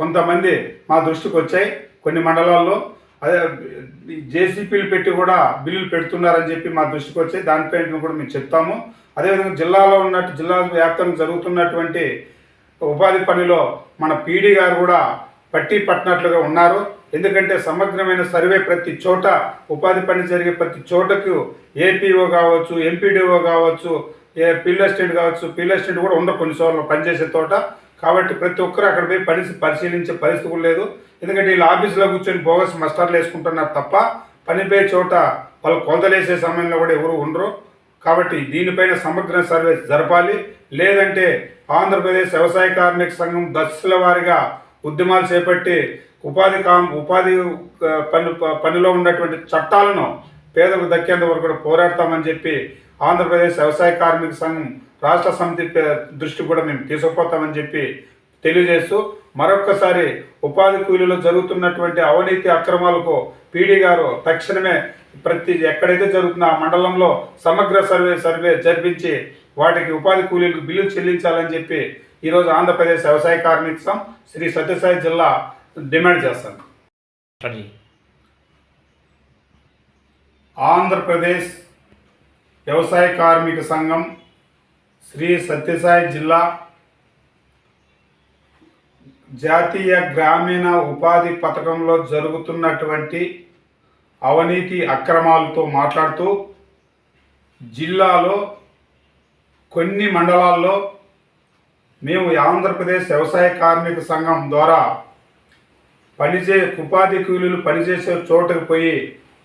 కొంతమంది మా దృష్టికి వచ్చాయి. కొన్ని మండలాల్లో అదే జేసీపీలు పెట్టి కూడా బిల్లులు పెడుతున్నారని చెప్పి మా దృష్టికి వచ్చాయి. దానిపైన కూడా మేము చెప్తాము. అదేవిధంగా జిల్లాలో ఉన్నట్టు జిల్లా వ్యాప్తంగా జరుగుతున్నటువంటి ఉపాధి పనిలో మన పీడీ గారు కూడా పట్టి పట్టినట్లుగా ఉన్నారు. ఎందుకంటే సమగ్రమైన సర్వే ప్రతి చోట ఉపాధి పని జరిగే ప్రతి చోటకు ఏపీఓ కావచ్చు ఎంపీడీఓ కావచ్చు ఏ పిల్ స్టేట్ కావచ్చు పిల్ స్టేట్ కూడా ఉండవు. కొన్ని పనిచేసే తోట కాబట్టి ప్రతి ఒక్కరు అక్కడ పోయి పని పరిశీలించే పరిస్థితి లేదు. ఎందుకంటే వీళ్ళు ఆఫీసులో కూర్చొని బోగస్ మస్టర్లు వేసుకుంటున్నారు తప్ప పనిపోయే చోట వాళ్ళు కొలతలేసే సమయంలో కూడా ఎవరు ఉండరు. కాబట్టి దీనిపైన సమగ్ర సర్వే జరపాలి. లేదంటే ఆంధ్రప్రదేశ్ వ్యవసాయ కార్మిక సంఘం దశల వారీగా ఉద్యమాలు చేపట్టి ఉపాధి కాం ఉపాధి పని పనిలో ఉన్నటువంటి చట్టాలను పేదలకు దక్కేంత వరకు కూడా పోరాడతామని చెప్పి ఆంధ్రప్రదేశ్ వ్యవసాయ కార్మిక సంఘం రాష్ట్ర సమితి దృష్టి కూడా మేము తీసుకుపోతామని చెప్పి తెలియజేస్తూ మరొక్కసారి ఉపాధి కూలీలో జరుగుతున్నటువంటి అవినీతి అక్రమాలకు పీడీ గారు తక్షణమే ప్రతి ఎక్కడైతే జరుగుతుందో ఆ మండలంలో సమగ్ర సర్వే సర్వే జరిపించి వాటికి ఉపాధి కూలీలకు బిల్లులు చెల్లించాలని చెప్పి ఈరోజు ఆంధ్రప్రదేశ్ వ్యవసాయ కార్మిక సంఘం శ్రీ సత్యసాయి జిల్లా డిమాండ్ చేస్తాను ఆంధ్రప్రదేశ్ వ్యవసాయ కార్మిక సంఘం శ్రీ సత్యసాయి జిల్లా జాతీయ గ్రామీణ ఉపాధి పథకంలో జరుగుతున్నటువంటి అవినీతి అక్రమాలతో మాట్లాడుతూ జిల్లాలో కొన్ని మండలాల్లో మేము ఆంధ్రప్రదేశ్ వ్యవసాయ కార్మిక సంఘం ద్వారా పనిచే ఉపాధి కూలీలు పనిచేసే చోటకు పోయి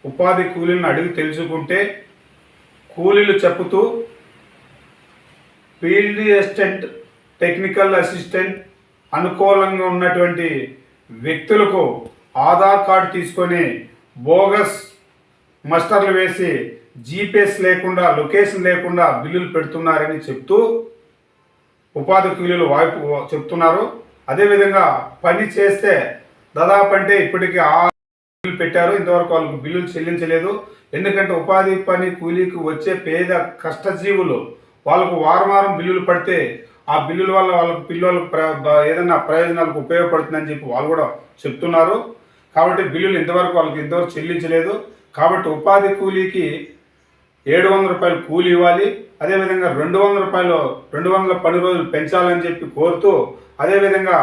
ఉపాధి కూలీలను అడిగి తెలుసుకుంటే కూలీలు చెప్పుతూ ఫీల్డ్ అసిస్టెంట్ టెక్నికల్ అసిస్టెంట్ అనుకూలంగా ఉన్నటువంటి వ్యక్తులకు ఆధార్ కార్డు తీసుకొని బోగస్ మస్టర్లు వేసి జీపీఎస్ లేకుండా లొకేషన్ లేకుండా బిల్లులు పెడుతున్నారని చెప్తూ ఉపాధి కూలీలు వాయిపు చెప్తున్నారు. అదేవిధంగా పని చేస్తే దాదాపు అంటే ఇప్పటికీ ఆ పెట్టారు. ఇంతవరకు వాళ్ళకు బిల్లులు చెల్లించలేదు. ఎందుకంటే ఉపాధి పని కూలీకి వచ్చే పేద కష్టజీవులు వాళ్ళకు వారం వారం బిల్లులు పడితే ఆ బిల్లుల వల్ల వాళ్ళకు పిల్లలకు ప్ర ఏదైనా ప్రయోజనాలకు ఉపయోగపడుతుందని చెప్పి వాళ్ళు కూడా చెప్తున్నారు. కాబట్టి బిల్లులు ఇంతవరకు వాళ్ళకి ఇంతవరకు చెల్లించలేదు. కాబట్టి ఉపాధి కూలీకి ఏడు వందల రూపాయలు కూలి ఇవ్వాలి. అదేవిధంగా రెండు వందల రూపాయలు రెండు వందల పని రోజులు పెంచాలని చెప్పి కోరుతూ అదేవిధంగా